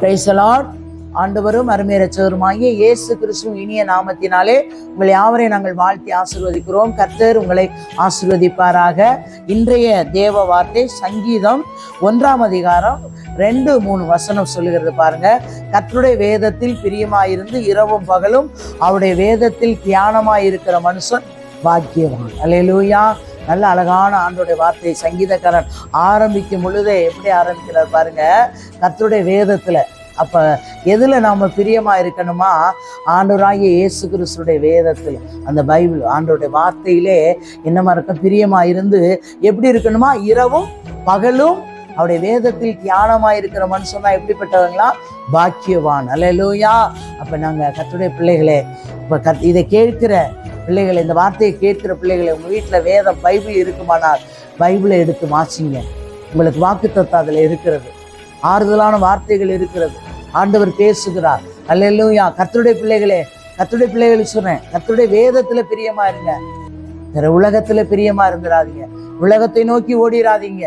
பிரைசலாட் ஆண்டவரும் அருமை ரச்சவருமாகிய இயேசு கிறிஸ்துவின் இனிய நாமத்தினாலே உங்களை யாவரையும் நாங்கள் வாழ்த்தி ஆசீர்வதிக்கிறோம். கர்த்தர் உங்களை ஆசீர்வதிப்பாராக. இன்றைய தேவ வார்த்தை சங்கீதம் ஒன்றாம் அதிகாரம் ரெண்டு மூணு வசனம் சொல்லுகிறது பாருங்க. கர்த்தருடைய வேதத்தில் பிரியமாயிருந்து இரவும் பகலும் அவருடைய வேதத்தில் தியானமாயிருக்கிற மனுஷன் பாக்கியவான். அலையலூயா நல்ல அழகான ஆண்டோடைய வார்த்தை சங்கீதக்காரன் ஆரம்பிக்கும் பொழுதே எப்படி ஆரம்பிக்கிறார் பாருங்க? கத்துடைய வேதத்துல. அப்ப எதுல நாம பிரியமா இருக்கணுமா? ஆண்டவராகிய இயேசு கிறிஸ்துடைய வேதத்தில். அந்த பைபிள் ஆண்டோடைய வார்த்தையிலே என்னமா இருக்க பிரியமா இருந்து எப்படி இருக்கணுமா? இரவும் பகலும் அவருடைய வேதத்தில் தியானமா இருக்கிற மனுஷன் தான் எப்படிப்பட்டவங்களா? பாக்கியவான். அலையலூயா அப்ப நாங்க கத்துடைய பிள்ளைகளே இப்ப கத் இதை கேட்கிற பிள்ளைகளை இந்த வார்த்தையை கேட்கிற பிள்ளைகளை உங்கள் வீட்டில் வேதம் பைபிள் இருக்குமானால் பைபிளை எடுத்து வாசிங்க. உங்களுக்கு வாக்குத்தத்தை அதில் இருக்கிறது. ஆறுதலான வார்த்தைகள் இருக்கிறது. ஆண்டவர் பேசுகிறார். யா கத்துடைய பிள்ளைகளே கத்துடைய பிள்ளைகளுக்கு சொன்னேன் கத்துடைய வேதத்தில் பிரியமா இருங்க. வேற உலகத்தில் பிரியமா இருந்துடாதீங்க. உலகத்தை நோக்கி ஓடிராதீங்க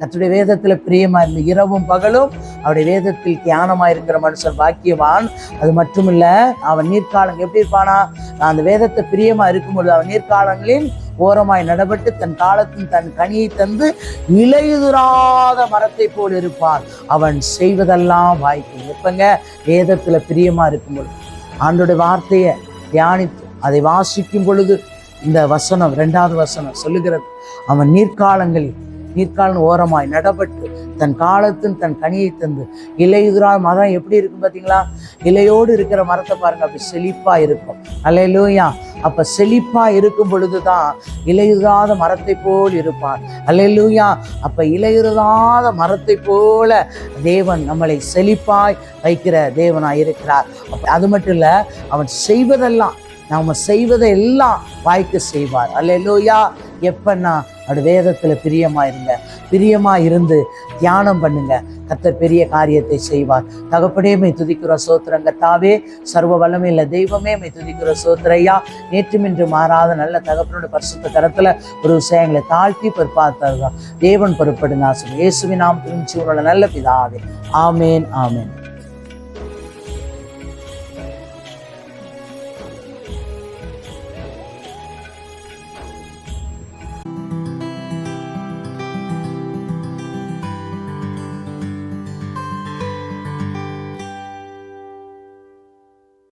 கத்துடைய வேதத்தில் பிரியமா இருந்து இரவும் பகலும் அவருடைய வேதத்தில் தியானமா இருக்கிற மனுஷன் பாக்கியவான். அது மட்டும் இல்ல அவன் நீர்காலம் எப்படி இருப்பானா? அந்த வேதத்தை பிரியமா இருக்கும்பொழுது அவன் நீர்க்காலங்களில் ஓரமாய் நடபட்டு தன் காலத்தின் தன் கனியை தந்து இலையுதுராத மரத்தை போல் இருப்பான். அவன் செய்வதெல்லாம் வாய்க்கும். எப்பங்க? வேதத்துல பிரியமா இருக்கும் பொழுது ஆண்டோட வார்த்தையை தியானித்து அதை வாசிக்கும் பொழுது இந்த வசனம் ரெண்டாவது வசனம் சொல்லுகிறது. அவன் நீர்க்காலங்களில் நீர்க்காலன் ஓரமாய் நடப்பட்டு தன் காலத்தின் தன் கனியை தந்து இலையுதிரா மரம் எப்படி இருக்கும் பார்த்தீங்களா? இலையோடு இருக்கிற மரத்தை பாருங்க அப்படி செழிப்பாக இருக்கும். அல்லையிலூயா அப்போ செழிப்பாக இருக்கும் பொழுதுதான் இலையுறாத மரத்தை போல் இருப்பான் அல்லையிலூயா அப்போ இலையுறாத மரத்தை போல தேவன் நம்மளை செழிப்பாய் வைக்கிற தேவனாக இருக்கிறார். அப்ப அது மட்டும் இல்லை அவன் செய்வதெல்லாம் நாம் செய்வதை எல்லாம் வாய்க்கு செய்வார். அல்லையிலூயா எப்பன்னா அப்படி வேதத்தில் பிரியமாக இருங்க பிரியமாக இருந்து தியானம் பண்ணுங்க. கத்தர் பெரிய காரியத்தை செய்வார். தகப்பனே மை துதிக்கிற சோத்திரங்க தாவே சர்வ வல்லமையில் தெய்வமே மை துதிக்கிற சோத்திரையா நேற்றுமின்று மாறாத நல்ல தகப்பனோட பரிசுத்த கரத்தில் ஒரு விஷயங்களை தாழ்த்தி பொறுப்பாத்ததுதான் தேவன் பொறுப்படுங்க ஆசை இயேசுவின் நாம் திருச்சி நல்ல பிதாவே. ஆமேன் ஆமேன்.